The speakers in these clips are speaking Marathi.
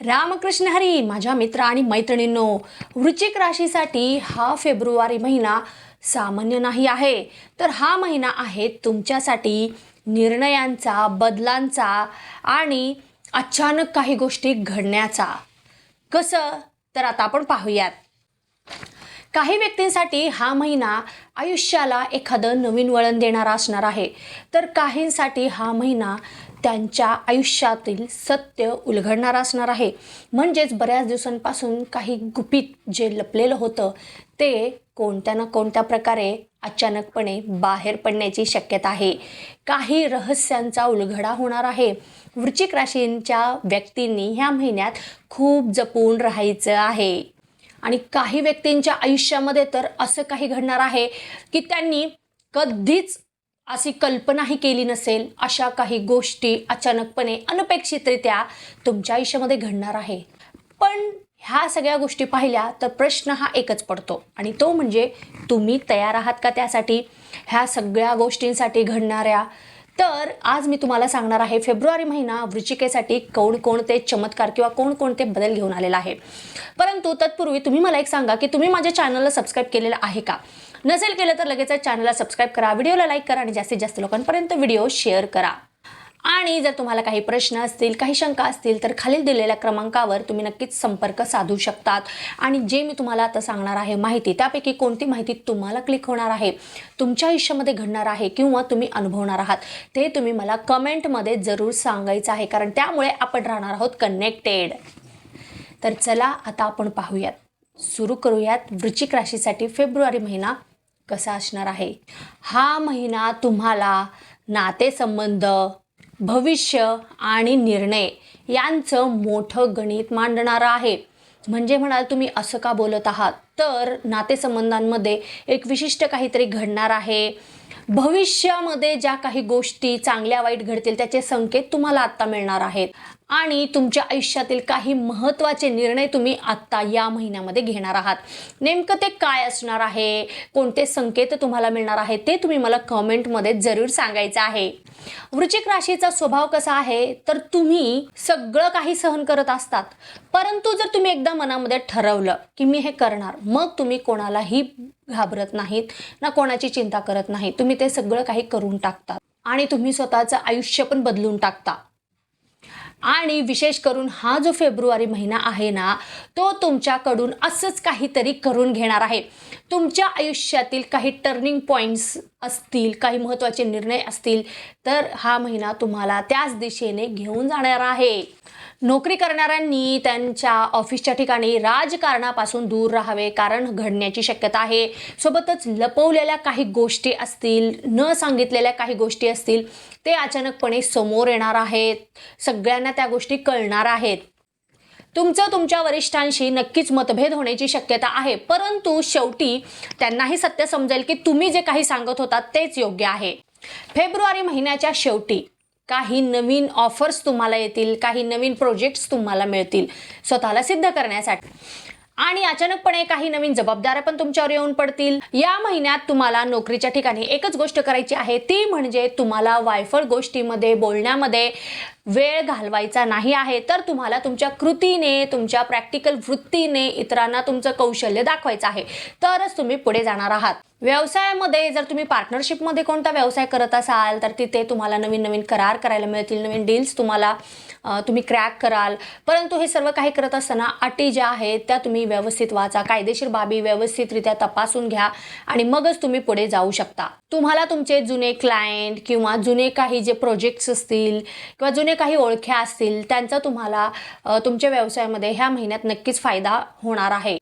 रामकृष्ण हरी माझ्या मित्र आणि मैत्रिणींनो वृश्चिक राशीसाठी हा फेब्रुवारी महिना सामान्य नाही आहे. तर हा महिना आहे तुमच्यासाठी निर्णयांचा बदलांचा आणि अचानक काही गोष्टी घडण्याचा. कसं? तर आता आपण पाहूयात. काही व्यक्तींसाठी हा महिना आयुष्याला एखादं नवीन वळण देणारा असणार आहे. तर काहींसाठी हा महिना त्यांच्या आयुष्यातील सत्य उलगडणारा असणार आहे. म्हणजेच बऱ्याच दिवसांपासून काही गुपित जे लपलेलं होतं ते कोणत्या ना कोणत्या प्रकारे अचानकपणे बाहेर पडण्याची शक्यता आहे. काही रहस्यांचा उलगडा होणार आहे. वृश्चिक राशींच्या व्यक्तींनी ह्या महिन्यात खूप जपून राहायचं आहे. आणि काही व्यक्तींच्या आयुष्यामध्ये तर असं काही घडणार आहे की त्यांनी कधीच अशी कल्पनाही केली नसेल अशा काही गोष्टी अचानकपणे अनपेक्षितरित्या तुमच्या आयुष्यामध्ये घडणार आहे. पण ह्या सगळ्या गोष्टी पाहिल्या तर प्रश्न हा एकच पडतो आणि तो म्हणजे तुम्ही तयार आहात का त्यासाठी? ह्या सगळ्या गोष्टींसाठी घडणाऱ्या तर आज मी तुम्हाला सांगणार आहे फेब्रुवारी महिना वृचिकेसाठी कोणकोणते चमत्कार किंवा कोणकोणते बदल घेऊन आलेला आहे. परंतु तत्पूर्वी तुम्ही मला एक सांगा की तुम्ही माझ्या चॅनलला सबस्क्राईब केलेलं आहे का? नसेल केलं तर लगेच चॅनलला सबस्क्राईब करा व्हिडिओला लाईक करा आणि जास्तीत जास्त लोकांपर्यंत व्हिडिओ शेअर करा. आणि जर तुम्हाला काही प्रश्न असतील काही शंका असतील तर खालील दिलेल्या क्रमांकावर तुम्ही नक्कीच संपर्क साधू शकतात. आणि जे मी तुम्हाला आता सांगणार आहे माहिती त्यापैकी कोणती माहिती तुम्हाला क्लिक होणार आहे तुमच्या आयुष्यामध्ये घडणार आहे किंवा तुम्ही अनुभवणार आहात ते तुम्ही मला कमेंटमध्ये जरूर सांगायचं आहे. कारण त्यामुळे आपण राहणार आहोत कनेक्टेड तर चला आता आपण पाहूयात. सुरू करूयात. वृश्चिक राशीसाठी फेब्रुवारी महिना कसा असणार आहे? हा महिना तुम्हाला नातेसंबंध भविष्य आणि निर्णय यांचं मोठं गणित मांडणारं आहे. म्हणजे म्हणाल तुम्ही असं का बोलत आहात? तर नातेसंबंधांमध्ये एक विशिष्ट काहीतरी घडणार आहे. भविष्यामध्ये ज्या काही गोष्टी चांगल्या वाईट घडतील त्याचे संकेत तुम्हाला आत्ता मिळणार आहेत. आणि तुमच्या आयुष्यातील काही महत्त्वाचे निर्णय तुम्ही आत्ता या महिन्यामध्ये घेणार आहात. नेमकं ते काय असणार आहे? कोणते संकेत तुम्हाला मिळणार आहे ते तुम्ही मला कमेंटमध्ये जरूर सांगायचं आहे. वृश्चिक राशीचा स्वभाव कसा आहे? तर तुम्ही सगळं काही सहन करत असतात. परंतु जर तुम्ही एकदा मनामध्ये ठरवलं की मी हे करणार मग तुम्ही कोणालाही घाबरत नाहीत ना कोणाची चिंता करत नाही तुम्ही ते सगळं काही करून टाकतात. आणि तुम्ही स्वतःचं आयुष्य पण बदलून टाकता. आणि विशेष करून हा जो फेब्रुवारी महिना आहे ना तो तुमच्याकडून असंच काहीतरी करून घेणार आहे. तुमच्या आयुष्यातील काही टर्निंग पॉईंट्स असतील काही महत्त्वाचे निर्णय असतील तर हा महिना तुम्हाला त्याच दिशेने घेऊन जाणार आहे. नोकरी करणाऱ्यांनी त्यांच्या ऑफिसच्या ठिकाणी राजकारणापासून दूर राहावे कारण घडण्याची शक्यता आहे. सोबतच लपवलेल्या काही गोष्टी असतील न सांगितलेल्या काही गोष्टी असतील ते अचानकपणे समोर येणार आहेत. सगळ्यांना त्या गोष्टी कळणार आहेत. तुमचं तुमच्या वरिष्ठांशी नक्कीच मतभेद होण्याची शक्यता आहे परंतु शेवटी त्यांनाही सत्य समजेल की तुम्ही जे काही सांगत होता तेच योग्य आहे. फेब्रुवारी महिन्याच्या शेवटी काही नवीन ऑफर्स तुम्हाला येतील काही नवीन प्रोजेक्ट्स तुम्हाला मिळतील. स्वतःला सिद्ध करण्यासाठी. आणि अचानकपणे काही नवीन जबाबदाऱ्या पण तुमच्यावर येऊन पडतील. या महिन्यात तुम्हाला नोकरीच्या ठिकाणी एकच गोष्ट करायची आहे. ती म्हणजे तुम्हाला वायफळ गोष्टीमध्ये बोलण्यामध्ये वेळ घालवायचा नाही आहे तर तुम्हाला तुमच्या कृतीने तुमच्या प्रॅक्टिकल वृत्तीने इतरांना तुमचं कौशल्य दाखवायचं आहे. तरच तुम्ही पुढे जाणार आहात. व्यवसायामध्ये जर तुम्ही पार्टनरशिपमध्ये कोणता व्यवसाय करत असाल तर तिथे तुम्हाला नवीन नवीन करार करायला मिळतील नवीन डील्स तुम्हाला तुम्ही क्रॅक कराल. परंतु हे सर्व काही करत असताना अटी ज्या आहेत त्या तुम्ही व्यवस्थित वाचा कायदेशीर बाबी व्यवस्थितरित्या तपासून घ्या आणि मगच तुम्ही पुढे जाऊ शकता. तुम्हाला तुमचे जुने क्लायंट किंवा जुने काही जे प्रोजेक्ट्स असतील किंवा जुने काही ओळख्या असतील त्यांचा तुम्हाला तुमच्या व्यवसायामध्ये ह्या महिन्यात नक्कीच फायदा होणार आहे.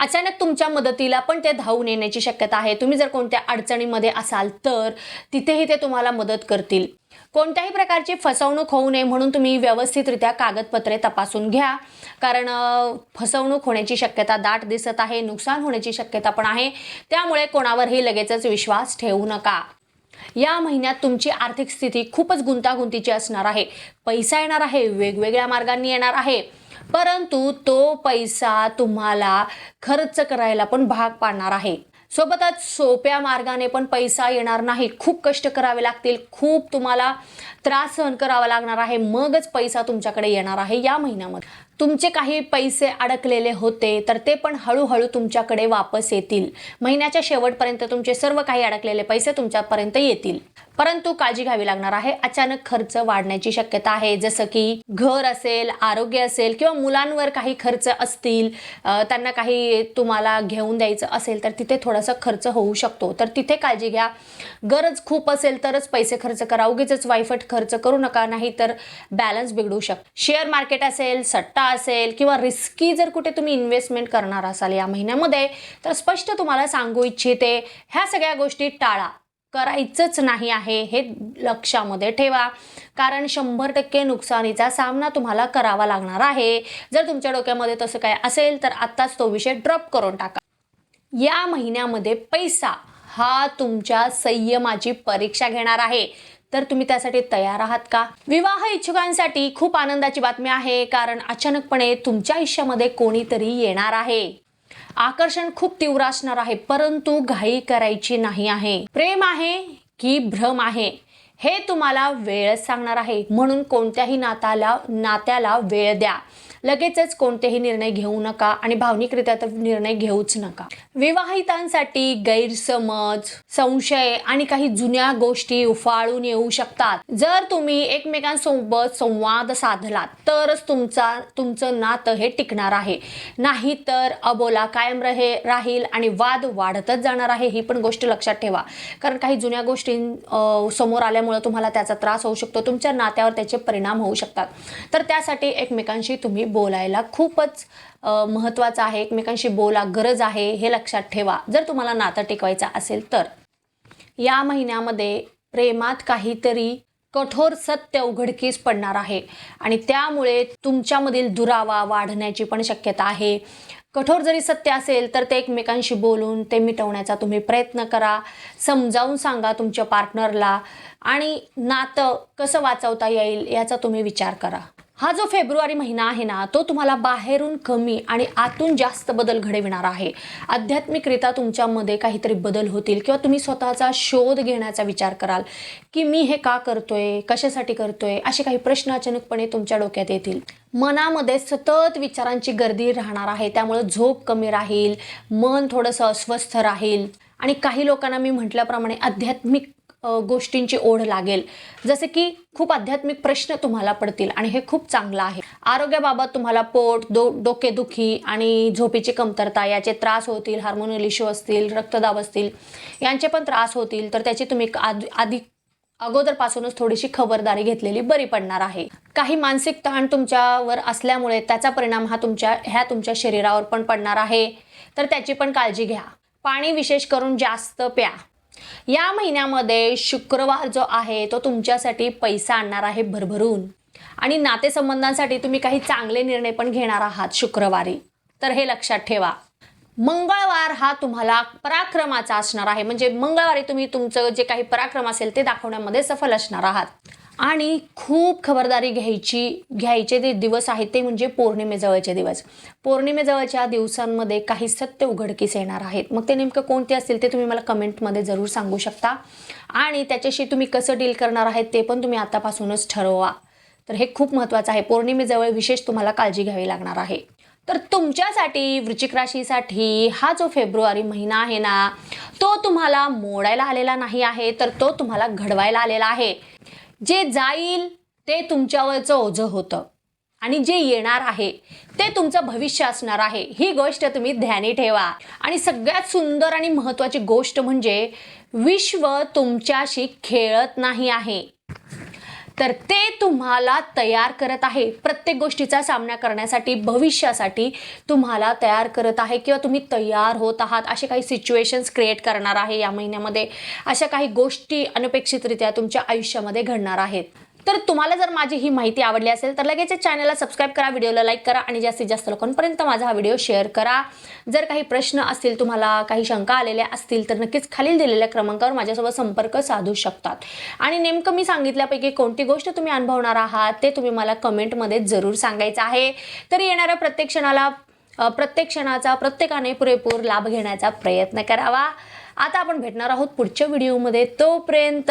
अचानक तुमच्या मदतीला पण ते धावून येण्याची शक्यता आहे. तुम्ही जर कोणत्या अडचणीमध्ये असाल तर तिथेही ते तुम्हाला मदत करतील. कोणत्याही प्रकारची फसवणूक होऊ नये म्हणून तुम्ही व्यवस्थितरित्या कागदपत्रे तपासून घ्या. कारण फसवणूक होण्याची शक्यता दाट दिसत आहे नुकसान होण्याची शक्यता पण आहे. त्यामुळे कोणावरही लगेचच विश्वास ठेवू नका. या महिन्यात तुमची आर्थिक स्थिती खूपच गुंतागुंतीची असणार आहे. पैसा येणार आहे वेगवेगळ्या मार्गांनी येणार आहे. परंतु तो पैसा तुम्हाला खर्च करायला पण भाग पाडणार आहे. सोबतच सोप्या मार्गाने पण पैसा येणार नाही. खूप कष्ट करावे लागतील. खूप तुम्हाला त्रास सहन करावा लागणार आहे. मगच पैसा तुमच्याकडे येणार आहे या महिन्यामध्ये. तुमचे काही पैसे अडकलेले होते तर ते पण हळूहळू तुमच्याकडे वापस येतील. महिन्याच्या शेवटपर्यंत तुमचे सर्व काही अडकलेले पैसे तुमच्यापर्यंत येतील. परंतु काळजी घ्यावी लागणार आहे. अचानक खर्च वाढण्याची शक्यता आहे. जसं की घर असेल आरोग्य असेल किंवा मुलांवर काही खर्च असतील त्यांना काही तुम्हाला घेऊन द्यायचं असेल तर तिथे थोडासा खर्च होऊ शकतो. तर तिथे काळजी घ्या. गरज खूप असेल तरच पैसे खर्च करा. उगीच वायफट खर्च करू नका नाही तर बॅलन्स बिघडू शकतो शेअर मार्केट असेल सट्टा असेल किंवा रिस्की जर कुठे तुम्ही इन्व्हेस्टमेंट करणार असाल या महिन्यामध्ये तर स्पष्ट तुम्हाला सांगू इच्छिते ह्या सगळ्या गोष्टी टाळा. करायचंच नाही आहे हे लक्षामध्ये ठेवा. कारण शंभर टक्के नुकसानीचा सामना तुम्हाला करावा लागणार आहे. जर तुमच्या डोक्यामध्ये तसं काय असेल तर आत्ताच तो विषय ड्रॉप करून टाका. या महिन्यामध्ये पैसा हा तुमच्या संयमाची परीक्षा घेणार आहे. तर तुम्ही त्यासाठी तयार आहात का? विवाह इच्छुकांसाठी खूप आनंदाची बातमी आहे कारण अचानकपणे तुमच्या आयुष्यामध्ये कोणीतरी येणार आहे. आकर्षण खूप तीव्र असणार आहे परंतु घाई करायची नाही आहे. प्रेम आहे की भ्रम आहे हे तुम्हाला वेळच सांगणार आहे. म्हणून कोणत्याही नाताला नात्याला वेळ द्या. लगेचच कोणतेही निर्णय घेऊ नका आणि भावनिकरित्या तर निर्णय घेऊच नका. विवाहितांसाठी गैरसमज संशय आणि काही जुन्या गोष्टी उफाळून येऊ शकतात. जर तुम्ही एकमेकांसोबत संवाद साधलात तरच तुमचा तुमचं नातं हे टिकणार आहे. नाही तर अबोला कायम रहे राहील आणि वाद वाढतच जाणार आहे ही पण गोष्ट लक्षात ठेवा. कारण काही जुन्या गोष्टी समोर आल्यामुळे तुम्हाला त्याचा त्रास होऊ शकतो तुमच्या नात्यावर त्याचे परिणाम होऊ शकतात. तर त्यासाठी एकमेकांशी तुम्ही बोलायला खूपच महत्त्वाचं आहे. एकमेकांशी बोला गरज आहे हे लक्षात ठेवा. जर तुम्हाला नातं टिकवायचं असेल तर. या महिन्यामध्ये प्रेमात काहीतरी कठोर सत्य उघडकीस पडणार आहे. आणि त्यामुळे तुमच्यामधील दुरावा वाढण्याची पण शक्यता आहे. कठोर जरी सत्य असेल तर ते एकमेकांशी बोलून ते मिटवण्याचा तुम्ही प्रयत्न करा. समजावून सांगा तुमच्या पार्टनरला आणि नातं कसं वाचवता येईल याचा तुम्ही विचार करा. हा जो फेब्रुवारी महिना आहे ना तो तुम्हाला बाहेरून कमी आणि आतून जास्त बदल घडविणार आहे. आध्यात्मिकरित्या तुमच्यामध्ये काहीतरी बदल होतील किंवा तुम्ही स्वतःचा शोध घेण्याचा विचार कराल की मी हे का करतोय कशासाठी करतोय असे काही प्रश्न अचानकपणे तुमच्या डोक्यात येतील. मनामध्ये सतत विचारांची गर्दी राहणार आहे त्यामुळे झोप कमी राहील मन थोडंसं अस्वस्थ राहील. आणि काही लोकांना मी म्हटल्याप्रमाणे आध्यात्मिक गोष्टींची ओढ लागेल. जसे की खूप आध्यात्मिक प्रश्न तुम्हाला पडतील आणि हे खूप चांगलं आहे. आरोग्याबाबत तुम्हाला पोट दो डोकेदुखी आणि झोपेची कमतरता याचे त्रास होतील हार्मोनल इश्यू असतील रक्तदाब असतील यांचे पण त्रास होतील तर त्याची तुम्ही आधी आधी अगोदरपासूनच थोडीशी खबरदारी घेतलेली बरी पडणार आहे. काही मानसिक ताण तुमच्यावर असल्यामुळे त्याचा परिणाम हा तुमच्या ह्या तुमच्या शरीरावर पण पडणार आहे. तर त्याची पण काळजी घ्या. पाणी विशेष करून जास्त प्या. या महिन्यामध्ये शुक्रवार जो आहे तो तुमच्यासाठी पैसा आणणार आहे भरभरून. आणि नातेसंबंधांसाठी तुम्ही काही चांगले निर्णय पण घेणार आहात शुक्रवारी. तर हे लक्षात ठेवा. मंगळवार हा तुम्हाला पराक्रमाचा असणार आहे. म्हणजे मंगळवारी तुम्ही तुमचं जे काही पराक्रम असेल ते दाखवण्यामध्ये सफल असणार आहात. आणि खूप खबरदारी घ्यायची घ्यायचे जे दिवस आहेत ते म्हणजे पौर्णिमेजवळचे दिवस. पौर्णिमेजवळच्या दिवसांमध्ये काही सत्य उघडकीस येणार आहेत. मग ते नेमकं कोणते असतील ते तुम्ही मला कमेंटमध्ये जरूर सांगू शकता. आणि त्याच्याशी तुम्ही कसं डील करणार आहेत ते पण तुम्ही आतापासूनच ठरवा. तर हे खूप महत्त्वाचं आहे. पौर्णिमेजवळ विशेष तुम्हाला काळजी घ्यावी लागणार आहे. तर तुमच्यासाठी वृश्चिक राशीसाठी हा जो फेब्रुवारी महिना आहे ना तो तुम्हाला मोडायला आलेला नाही आहे तर तो तुम्हाला घडवायला आलेला आहे. जे जाईल ते तुमच्यावरचं ओझं होतं. आणि जे येणार आहे ते तुमचं भविष्य असणार आहे. ही गोष्ट तुम्ही ध्यानी ठेवा. आणि सगळ्यात सुंदर आणि महत्त्वाची गोष्ट म्हणजे विश्व तुमच्याशी खेळत नाही आहे. तर ते तुम्हाला तयार करत आहे. प्रत्येक गोष्टीचा सामना करण्यासाठी भविष्यासाठी तुम्हाला तयार करत आहे किंवा तुम्ही तयार होत आहात. असे काही सिच्युएशन्स क्रिएट करणार आहे या महिन्यामध्ये. अशा काही गोष्टी अनपेक्षितरित्या तुमच्या आयुष्यामध्ये घडणार आहेत. तर तुम्हाला जर माझी ही माहिती आवडली असेल तर लगेच चॅनलला सबस्क्राईब करा व्हिडिओला लाईक करा आणि जास्तीत जास्त लोकांपर्यंत माझा हा व्हिडिओ शेअर करा. जर काही प्रश्न असतील तुम्हाला काही शंका आलेल्या असतील तर नक्कीच खालील दिलेल्या क्रमांकावर माझ्यासोबत संपर्क साधू शकतात. आणि नेमकं मी सांगितल्यापैकी कोणती गोष्ट तुम्ही अनुभवणार आहात ते तुम्ही मला कमेंटमध्ये जरूर सांगायचं आहे. तर येणाऱ्या प्रत्येक क्षणाला प्रत्येक क्षणाचा प्रत्येकाने पुरेपूर लाभ घेण्याचा प्रयत्न करावा. आता आपण भेटणार आहोत पुढच्या व्हिडिओमध्ये तोपर्यंत